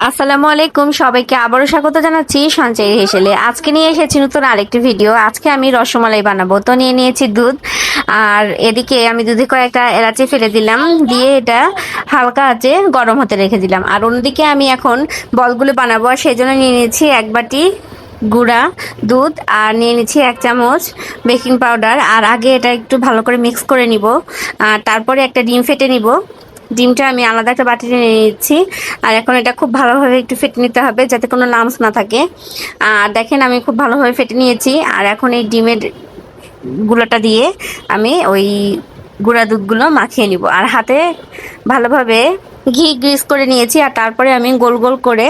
আসসালামু আলাইকুম, সবাইকে আবারও স্বাগত জানাচ্ছি সঞ্চয় হেসেলে। আজকে নিয়ে এসেছি নতুন আরেকটি ভিডিও। আজকে আমি রসমালাই বানাবো। তো নিয়ে নিয়েছি দুধ। আর এদিকে আমি দুধে কয়েকটা এলাচি ফেলে দিলাম। দিয়ে এটা হালকা আছে গরম হতে রেখে দিলাম। আর অন্যদিকে আমি এখন বলগুলো বানাবো। আর সেই জন্য নিয়ে নিয়েছি এক বাটি গুঁড়া দুধ। আর নিয়ে নিচ্ছি এক চামচ বেকিং পাউডার। আর আগে এটা একটু ভালো করে মিক্স করে নিব। আর তারপরে একটা ডিম ফেটে নিব। ডিমটা আমি আলাদা একটা বাটিতে নিয়ে নিচ্ছি। আর এখন এটা খুব ভালোভাবে একটু ফেটে নিতে হবে যাতে কোনো লামস না থাকে। আর দেখেন আমি খুব ভালোভাবে ফেটে নিয়েছি। আর এখন এই ডিমের গুঁড়োটা দিয়ে আমি ওই গুঁড়া দুধগুলো মাখিয়ে নিব। আর হাতে ভালোভাবে ঘি গ্রিস করে নিয়েছি। আর তারপরে আমি গোল গোল করে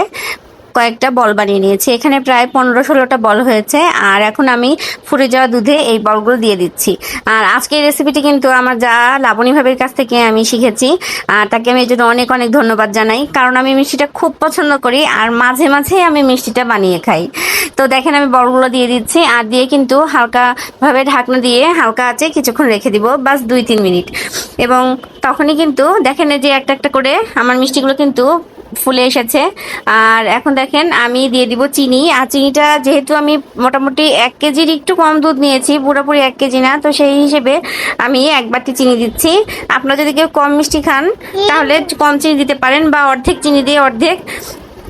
কয়েকটা বল বানিয়ে নিয়েছি। এখানে প্রায় পনেরো ষোলোটা বল হয়েছে, আর এখন আমি ফুটে যাওয়া দুধে এই বলগুলো দিয়ে দিচ্ছি। আর আজকের রেসিপিটি কিন্তু আমার যা লাবণী ভাবের কাছ থেকে আমি শিখেছি, আর তাকে আমি এই জন্য অনেক অনেক ধন্যবাদ জানাই, কারণ আমি মিষ্টিটা খুব পছন্দ করি, আর মাঝে মাঝে আমি মিষ্টিটা বানিয়ে খাই। তো দেখেন আমি বলগুলো দিয়ে দিচ্ছি, আর দিয়ে কিন্তু হালকাভাবে ঢাকনা দিয়ে হালকা আছে কিছুক্ষণ রেখে দিব, বাস দুই তিন মিনিট। এবং তখনই কিন্তু দেখেন যে একটা একটা করে আমার মিষ্টিগুলো কিন্তু ফুলে এসেছে। আর এখন দেখেন আমি দিয়ে দিব চিনি। আর চিনিটা যেহেতু আমি মোটামুটি এক কেজির একটু কম দুধ নিয়েছি, পুরোপুরি এক কেজি না, তো সেই হিসেবে আমি এক বাটি চিনি দিচ্ছি। আপনারা যদি কেউ কম মিষ্টি খান, তাহলে কম চিনি দিতে পারেন বা অর্ধেক চিনি দিয়ে অর্ধেক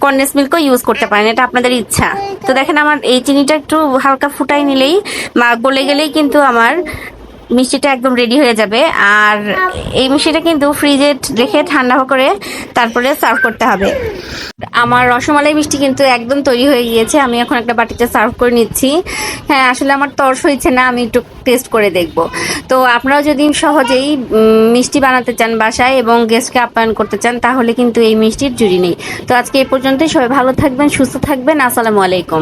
কন্ডেন্স মিল্কও ইউজ করতে পারেন, এটা আপনাদের ইচ্ছা। তো দেখেন আমার এই চিনিটা একটু হালকা ফুটাই নিলেই বা গলে গেলেই কিন্তু আমার মিষ্টিটা একদম রেডি হয়ে যাবে। আর এই মিষ্টিটা কিন্তু ফ্রিজে রেখে ঠান্ডা করে তারপরে সার্ভ করতে হবে। আমার রসমালাই মিষ্টি কিন্তু একদম তৈরি হয়ে গিয়েছে। আমি এখন একটা বাটিতে সার্ভ করে নিচ্ছি। হ্যাঁ আসলে আমার তর্স হয়েছে না, আমি একটু টেস্ট করে দেখব। তো আপনারাও যদি সহজেই মিষ্টি বানাতে চান বাসায় এবং গেস্টকে আপ্যায়ন করতে চান, তাহলে কিন্তু এই মিষ্টির জুড়ি নেই। তো আজকে এই পর্যন্তই। সবাই ভালো থাকবেন, সুস্থ থাকবেন। আসসালামু আলাইকুম।